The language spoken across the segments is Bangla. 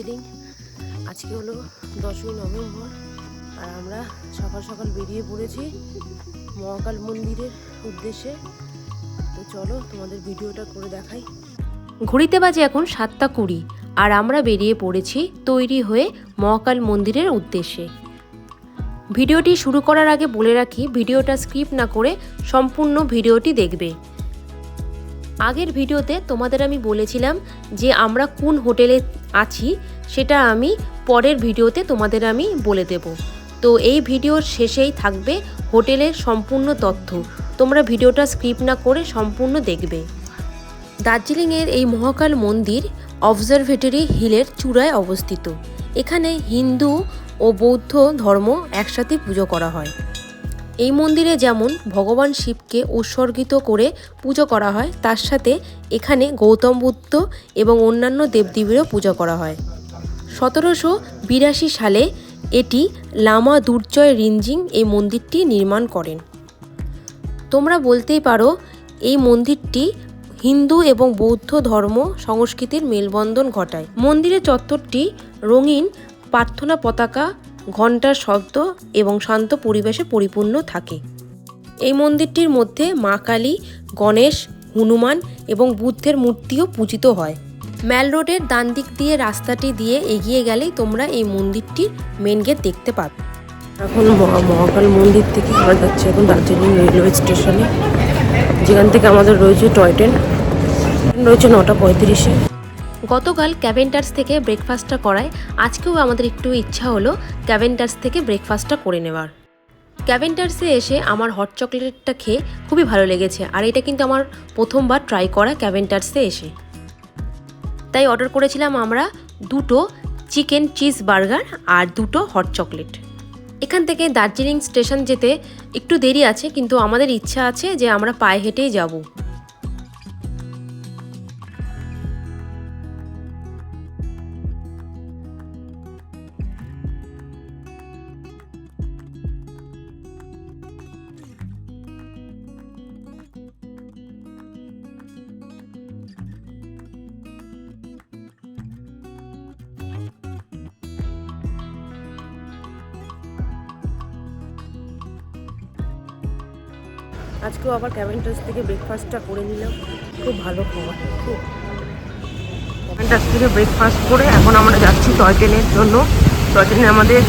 দার্জিলিং। আজকে হলো দশই নভেম্বর, আর আমরা সকাল সকাল বেরিয়ে পড়েছি মহাকাল মন্দিরের উদ্দেশ্যে। তো চলো তোমাদের ভিডিওটা করে দেখাই। ঘড়িতে বাজে এখন সাতটা কুড়ি, আর আমরা বেরিয়ে পড়েছি তৈরি হয়ে মহাকাল মন্দিরের উদ্দেশ্যে। ভিডিওটি শুরু করার আগে বলে রাখি, ভিডিওটা স্কিপ না করে সম্পূর্ণ ভিডিওটি দেখবে। আগের ভিডিওতে তোমাদের আমি বলেছিলাম যে আমরা কোন হোটেলে আছি, সেটা আমি পরের ভিডিওতে তোমাদের আমি বলে দেব। তো এই ভিডিওর শেষেই থাকবে হোটেলের সম্পূর্ণ তথ্য। তোমরা ভিডিওটা স্কিপ না করে সম্পূর্ণ দেখবে। দার্জিলিংয়ের এই মহাকাল মন্দির অবজারভেটরি হিলের চূড়ায় অবস্থিত। এখানে হিন্দু ও বৌদ্ধ ধর্ম একসাথে পুজো করা হয়। এই মন্দিরে যেমন ভগবান শিবকে উৎসর্গিত করে পুজো করা হয়, তার সাথে এখানে গৌতম বুদ্ধ এবং অন্যান্য দেবদেবীরও পূজা করা হয়। সতেরোশো বিরাশি সালে এটি লামা দুর্জয় রিঞ্জিং এই মন্দিরটি নির্মাণ করেন। তোমরা বলতেই পারো, এই মন্দিরটি হিন্দু এবং বৌদ্ধ ধর্ম সংস্কৃতির মেলবন্ধন ঘটায়। মন্দিরের চত্বরটি রঙিন, প্রার্থনা পতাকা ঘণ্টার শব্দ এবং শান্ত পরিবেশে পরিপূর্ণ থাকে। এই মন্দিরটির মধ্যে মা কালী, গণেশ, হনুমান এবং বুদ্ধের মূর্তিও পূজিত হয়। ম্যাল রোডের ডান দিক দিয়ে রাস্তাটি দিয়ে এগিয়ে গেলেই তোমরা এই মন্দিরটির মেন গেট দেখতে পাবে। এখন মহা- মহাকাল মন্দির থেকে আমরা যাচ্ছি এখন দার্জিলিং রেলওয়ে স্টেশনে। যেখান থেকে আমাদের রয়েছে টয় ট্রেন রয়েছে নটা পঁয়ত্রিশে। গতকাল ক্যাভেন্টার্স থেকে ব্রেকফাস্টটা করায়। আজকেও আমাদের একটু ইচ্ছা হলো ক্যাভেন্টার্স থেকে ব্রেকফাস্টটা করে নেওয়ার। ক্যাভেন্টার্সে এসে আমার হট চকলেটটা খেয়ে খুবই ভালো লেগেছে, আর এটা কিন্তু আমার প্রথমবার ট্রাই করা ক্যাভেন্টার্সে এসে। তাই অর্ডার করেছিলাম আমরা দুটো চিকেন চিজ বার্গার আর দুটো হট চকলেট এখান থেকে দার্জিলিং স্টেশন যেতে একটু দেরি আছে, কিন্তু আমাদের ইচ্ছা আছে যে আমরা পায়ে হেঁটেই যাব। আজকেও আবার ক্যাভেন্টাস থেকে ব্রেকফাস্টটা করে নিলাম। খুব ভালো খাবার খুব। ক্যাভেন্টাস থেকে ব্রেকফাস্ট করে এখন আমরা যাচ্ছি টয় ট্রেনের জন্য। টয় ট্রেনে আমাদের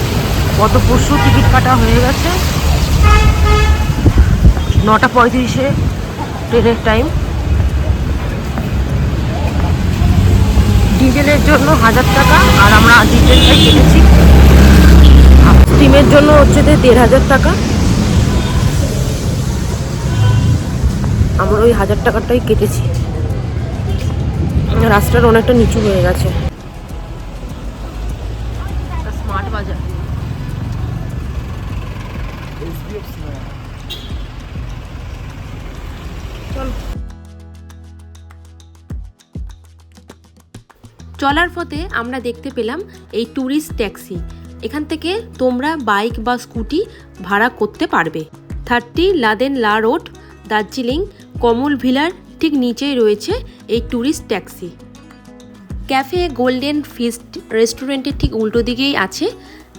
গত পরশু টিকিট কাটা হয়ে গেছে। নটা পঁয়ত্রিশে ট্রেনের টাইম ডিজেলের জন্য হাজার টাকা, আর আমরা ডিজেলটাই কেটেছি স্টিমের জন্য হচ্ছে দেড় হাজার টাকা। আমরা ওই হাজার টাকাটাই কেটেছি। রাস্তাটা অনেকটা নিচু হয়ে গেছে। স্মার্ট বাজার। চলার পথে আমরা দেখতে পেলাম এই ট্যুরিস্ট ট্যাক্সি এখান থেকে তোমরা বাইক বা স্কুটি ভাড়া করতে পারবে। থার্টি লাদেন লা রোড, দার্জিলিং কমল ভিলার ঠিক নিচেই রয়েছে এই tourist taxi cafe golden feast রেস্টুরেন্টের ঠিক উল্টো দিকেই আছে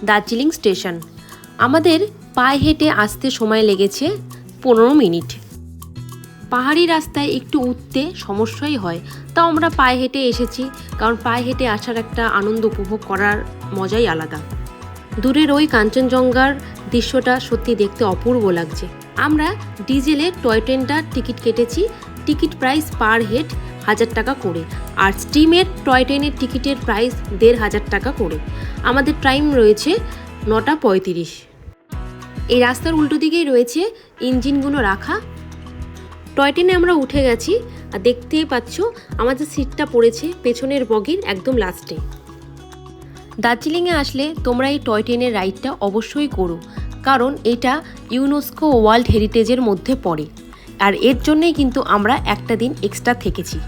দার্জিলিং স্টেশন আমাদের পায়ে হেঁটে আসতে সময় লেগেছে পনেরো মিনিট। পাহাড়ি রাস্তায় একটু উঠতে সমস্যাই হয়, তাও আমরা পায়ে হেঁটে এসেছি কারণ পায়ে হেঁটে আসার একটা আনন্দ উপভোগ করার মজাই আলাদা। দূরের ওই কাঞ্চনজঙ্ঘার দৃশ্যটা সত্যি দেখতে অপূর্ব লাগছে। আমরা ডিজেলের টয় ট্রেনটার টিকিট কেটেছি, টিকিট প্রাইস পার হেড হাজার টাকা করে, আর স্টিমের টয় ট্রেনের টিকিটের প্রাইস দেড় হাজার টাকা করে। আমাদের টাইম রয়েছে নটা পঁয়ত্রিশ। এই রাস্তার উল্টো দিকেই রয়েছে ইঞ্জিনগুলো রাখা। টয় ট্রেনে আমরা উঠে গেছি, আর দেখতেই পাচ্ছ আমাদের সিটটা পড়েছে পেছনের বগির একদম লাস্টে। দার্জিলিংয়ে আসলে তোমরা এই টয় ট্রেনের রাইডটা অবশ্যই করো। কারণ এটা ইউনেস্কো ওয়ার্ল্ড হেরিটেজের মধ্যে পড়ে। আর এর জন্যেই কিন্তু আমরা একটা দিন এক্সট্রা থেকেছি।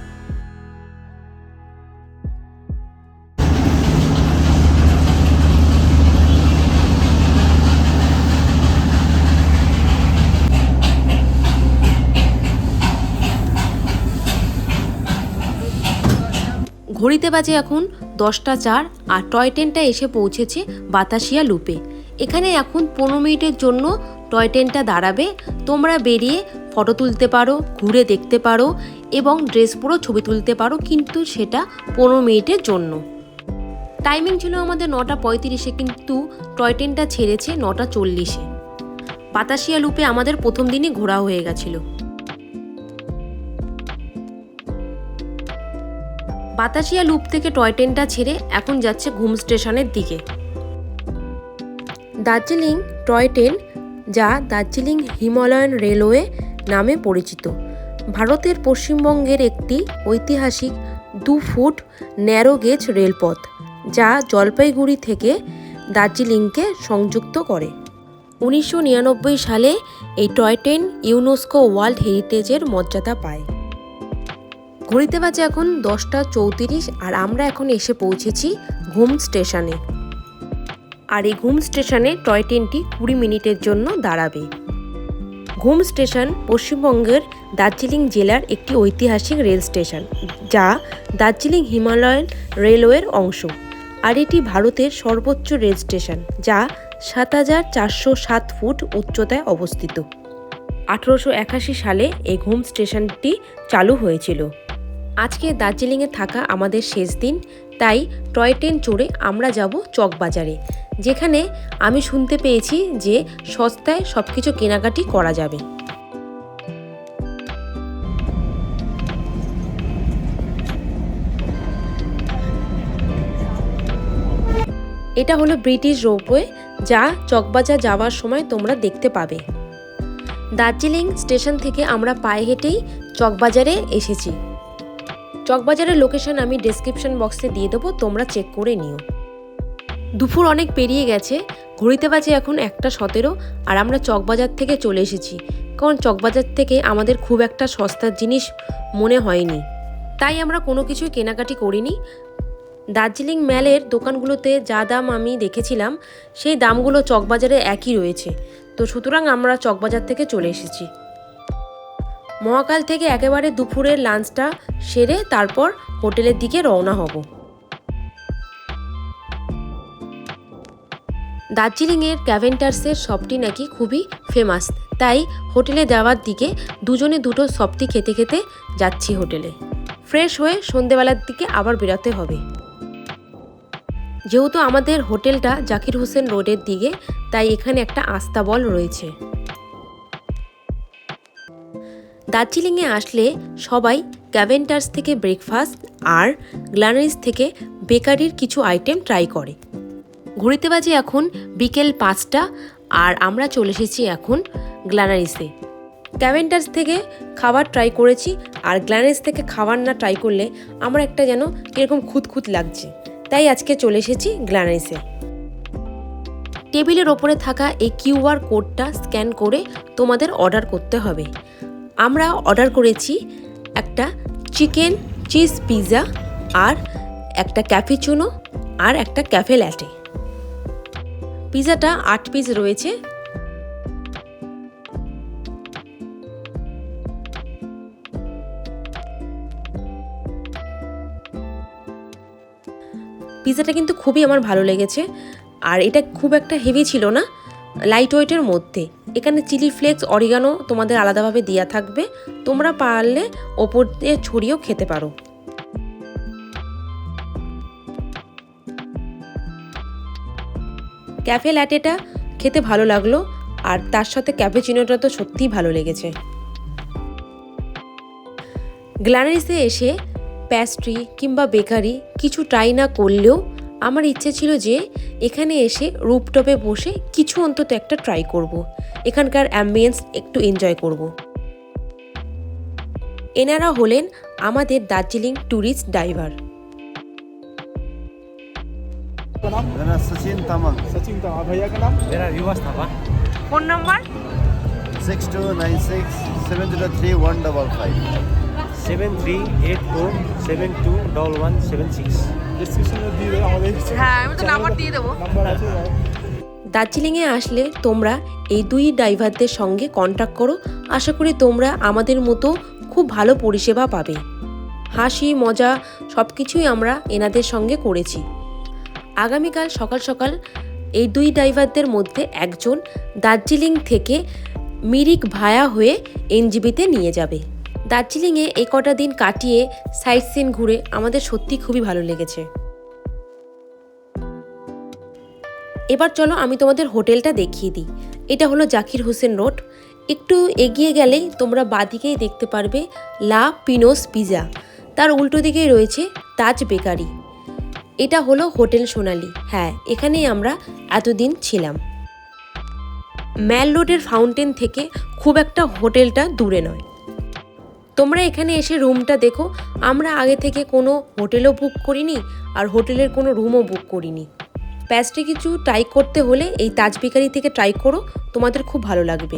ঘড়িতে বাজে এখন দশটা চার আর টয় ট্রেনটা এসে পৌঁছেছে বাতাসিয়া লুপে। এখানে এখন পনেরো মিনিটের জন্য টয় ট্রেনটা দাঁড়াবে। তোমরা বেরিয়ে ফটো তুলতে পারো, ঘুরে দেখতে পারো এবং ড্রেস পরেও ছবি তুলতে পারো কিন্তু সেটা পনেরো মিনিটের জন্য। টাইমিং ছিল আমাদের নটা পঁয়ত্রিশে কিন্তু টয় ট্রেনটা ছেড়েছে নটা চল্লিশে। বাতাসিয়া লুপে আমাদের প্রথম দিনই ঘোরা হয়ে গেছিল। বাতাসিয়া লুপ থেকে টয় ট্রেনটা ছেড়ে এখন যাচ্ছে ঘুম স্টেশনের দিকে। দার্জিলিং টয় ট্রেন যা দার্জিলিং হিমালয়ান রেলওয়ে নামে পরিচিত। ভারতের পশ্চিমবঙ্গের একটি ঐতিহাসিক দু ফুট ন্যারো গেজ রেলপথ যা জলপাইগুড়ি থেকে দার্জিলিংকে সংযুক্ত করে। উনিশশো নিরানব্বই সালে এই টয় ট্রেন ইউনেস্কো ওয়ার্ল্ড হেরিটেজের মর্যাদা পায়। ঘড়িতে বাজে এখন দশটা চৌত্রিশ আর আমরা এখন এসে পৌঁছেছি ঘুম স্টেশনে। আর এই ঘুম স্টেশনে টয় ট্রেনটি কুড়ি মিনিটের জন্য দাঁড়াবে। ঘুম স্টেশন পশ্চিমবঙ্গের দার্জিলিং জেলার একটি ঐতিহাসিক রেল স্টেশন, যা দার্জিলিং হিমালয়ান রেলওয়ের অংশ। আর এটি ভারতের সর্বোচ্চ রেল স্টেশন, যা সাত হাজার চারশো সাত ফুট উচ্চতায় অবস্থিত। আঠেরোশো একাশি সালে এই ঘুম স্টেশনটি চালু হয়েছিল। আজকে দার্জিলিংয়ে থাকা আমাদের শেষ দিন, তাই টয় ট্রেন চড়ে আমরা যাব চকবাজারে। যেখানে আমি শুনতে পেয়েছি যে সস্তায় সব কিছু কেনাকাটি করা যাবে। এটা হলো ব্রিটিশ রোপওয়ে, যা চকবাজার যাওয়ার সময় তোমরা দেখতে পাবে। দার্জিলিং স্টেশন থেকে আমরা পায়ে হেঁটেই চকবাজারে এসেছি। চকবাজারের লোকেশন আমি ডেসক্রিপশন বক্সে দিয়ে দেবো, তোমরা চেক করে নিও। দুপুর অনেক পেরিয়ে গেছে, ঘড়িতে বাজে এখন একটা সতেরো আর আমরা চকবাজার থেকে চলে এসেছি, কারণ চকবাজার থেকে আমাদের খুব একটা সস্তার জিনিস মনে হয়নি। তাই আমরা কোনো কিছুই কেনাকাটি করিনি। দার্জিলিং ম্যালের দোকানগুলোতে যা দাম আমি দেখেছিলাম, সেই দামগুলো চকবাজারে একই রয়েছে। তো সুতরাং আমরা চকবাজার থেকে চলে এসেছি। মহাকাল থেকে একেবারে দুপুরের লাঞ্চটা সেরে তারপর হোটেলের দিকে রওনা হব। দার্জিলিংয়ের ক্যাভেন্টার্সের শপটি নাকি খুবই ফেমাস তাই হোটেলে যাওয়ার দিকে দুজনে দুটো সপটি খেতে খেতে যাচ্ছি হোটেলে। ফ্রেশ হয়ে সন্ধেবেলার দিকে আবার বেরোতে হবে। যেহেতু আমাদের হোটেলটা জাকির হোসেন রোডের দিকে, তাই এখানে একটা আস্তাবল রয়েছে। দার্জিলিংয়ে আসলে সবাই ক্যাভেন্টার্স থেকে ব্রেকফাস্ট আর গ্লানারিস থেকে বেকারির কিছু আইটেম ট্রাই করে। ঘড়িতে বাজে এখন বিকেল পাঁচটা আর আমরা চলে এসেছি এখন গ্লানারিসে। ক্যাভেন্টার্স থেকে খাবার ট্রাই করেছি আর গ্লানারিস থেকে খাবার না ট্রাই করলে আমার একটা যেন কীরকম খুঁতখুত লাগছে। তাই আজকে চলে এসেছি গ্লানারিসে। টেবিলের ওপরে থাকা এই কিউআর কোডটা স্ক্যান করে তোমাদের অর্ডার করতে হবে। আমরা অর্ডার করেছি একটা চিকেন চিজ পিৎজা আর একটা ক্যাফিচুনো আর একটা ক্যাফে ল্যাটে। পিৎজাটা আট পিস রয়েছে। পিৎজাটা কিন্তু খুবই আমার ভালো লেগেছে। আর এটা খুব একটা হেভি ছিল না লাইট ওয়েটের মধ্যে। এখানে চিলি ফ্লেক্স অরিগানো তোমাদের আলাদাভাবে দেওয়া থাকবে। তোমরা পারলে ওপর দিয়ে ছড়িয়েও খেতে পারো। ক্যাফে ল্যাটেটা খেতে ভালো লাগল, আর তার সাথে ক্যাফেচিনোটা তো সত্যিই ভালো লেগেছে গ্ল্যানারিসে এসে প্যাস্ট্রি কিংবা বেকারি কিছু ট্রাই না করলেও আমার ইচ্ছে ছিল যে এখানে এসে রুপটপে বসে কিছু অন্তত একটা ট্রাই করব। এখানকার অ্যাম্বিয়েন্স একটু এনজয় করব। এনারা হলেন আমাদের দার্জিলিং ট্যুরিস্ট ড্রাইভার का नाम मेरा सचिन तमंग सचिन था भैया का नाम मेरा Riwaj Thapa phone number six two nine six seven zero three one double five seven three eight four seven two double one seven six ডিসক্রিপশনে দিয়ে দেবো আমাদের হ্যাঁ আমি তো নাম্বার দিয়ে দেবো নাম্বার আছে দার্জিলিংয়ে আসলে তোমরা এই দুই ড্রাইভারদের সঙ্গে কন্ট্যাক্ট করো আশা করি তোমরা আমাদের মতো খুব ভালো পরিষেবা পাবে হাসি মজা সব কিছুই আমরা এনাদের সঙ্গে করেছি আগামীকাল সকাল সকাল এই দুই ড্রাইভারদের মধ্যে একজন দার্জিলিং থেকে মিরিক ভায়া হয়ে এনজিবিতে নিয়ে যাবে। দার্জিলিংয়ে এই কটা দিন কাটিয়ে সাইট সিন ঘুরে আমাদের সত্যি খুবই ভালো লেগেছে। এবার চলো আমি তোমাদের হোটেলটা দেখিয়ে দিই। এটা হলো জাকির হোসেন রোড। একটু এগিয়ে গেলেই তোমরা বাদিকেই দেখতে পারবে লা পিনোস পিজা। তার উল্টো দিকেই রয়েছে তাজ বেকারি। এটা হলো হোটেল সোনালি। হ্যাঁ এখানেই আমরা এতদিন ছিলাম। ম্যাল রোডের ফাউন্টেন থেকে খুব একটা হোটেলটা দূরে নয়। তোমরা এখানে এসে রুমটা দেখো। আমরা আগে থেকে কোনো হোটেলও বুক করিনি আর হোটেলের কোনো রুমও বুক করিনি। প্যাস্টে কিছু ট্রাই করতে হলে এই তাজ বেকারি থেকে ট্রাই করো, তোমাদের খুব ভালো লাগবে।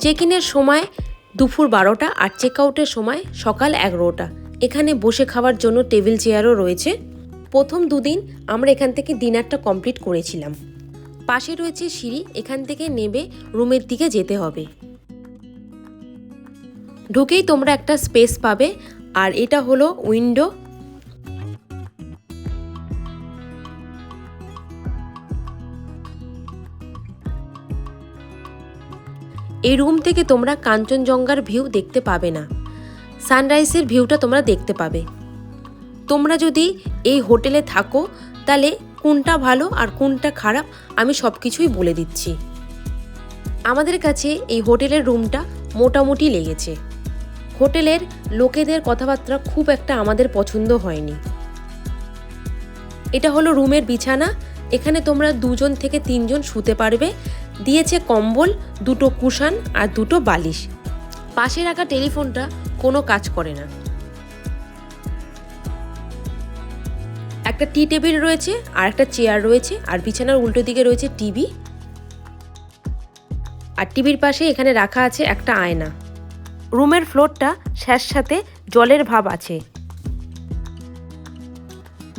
চেক ইনের সময় দুপুর বারোটা আর চেক আউটের সময় সকাল এগারোটা। এখানে বসে খাওয়ার জন্য টেবিল চেয়ারও রয়েছে। প্রথম দুদিন আমরা এখান থেকে ডিনারটা কমপ্লিট করেছিলাম। পাশে রয়েছে সিঁড়ি, এখান থেকে নেবে রুমের দিকে যেতে হবে। ঢুকেই তোমরা একটা স্পেস পাবে, আর এটা হলো উইন্ডো। এই রুম থেকে তোমরা কাঞ্চনজঙ্ঘার ভিউ দেখতে পাবে না। সানরাইজের ভিউটা তোমরা দেখতে পাবে। তোমরা যদি এই হোটেলে থাকো, তাহলে কোনটা ভালো আর কোনটা খারাপ আমি সব কিছুই বলে দিচ্ছি। আমাদের কাছে এই হোটেলের রুমটা মোটামুটি লেগেছে। হোটেলের লোকেদের কথাবার্তা খুব একটা আমাদের পছন্দ হয়নি। এটা হলো রুমের বিছানা, এখানে তোমরা দুজন থেকে তিনজন শুতে পারবে। দিয়েছে কম্বল, দুটো কুশান আর দুটো বালিশ। পাশে রাখা টেলিফোনটা কোনো কাজ করে না। একটা টি টেবিল রয়েছে আর একটা চেয়ার রয়েছে, আর বিছানার উল্টো দিকে রয়েছে টিভি আর টিভির পাশে এখানে রাখা আছে একটা আয়না। রুমের ফ্লোরটা স্যাঁতস্যাঁতে জলের ভাব আছে।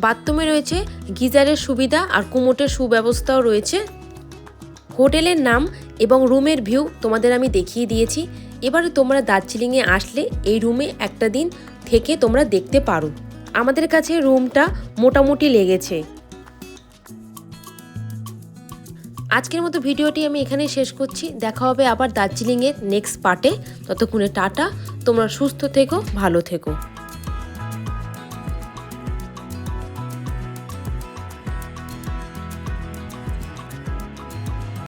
বাথরুমে রয়েছে গিজারের সুবিধা আর কুমোটের সুব্যবস্থাও রয়েছে। হোটেলের নাম এবং রুমের ভিউ তোমাদের আমি দেখিয়ে দিয়েছি। এবারে তোমরা দার্জিলিংয়ে আসলে এই রুমে একটা দিন থেকে তোমরা দেখতে পারো। আমাদের কাছে রুমটা মোটামুটি লেগেছে। আজকের মতো ভিডিওটি আমি এখানে শেষ করছি। দেখা হবে আবার দার্জিলিংয়ের নেক্সট পার্টে ততক্ষণে টাটা। তোমরা সুস্থ থেকো, ভালো থেকো।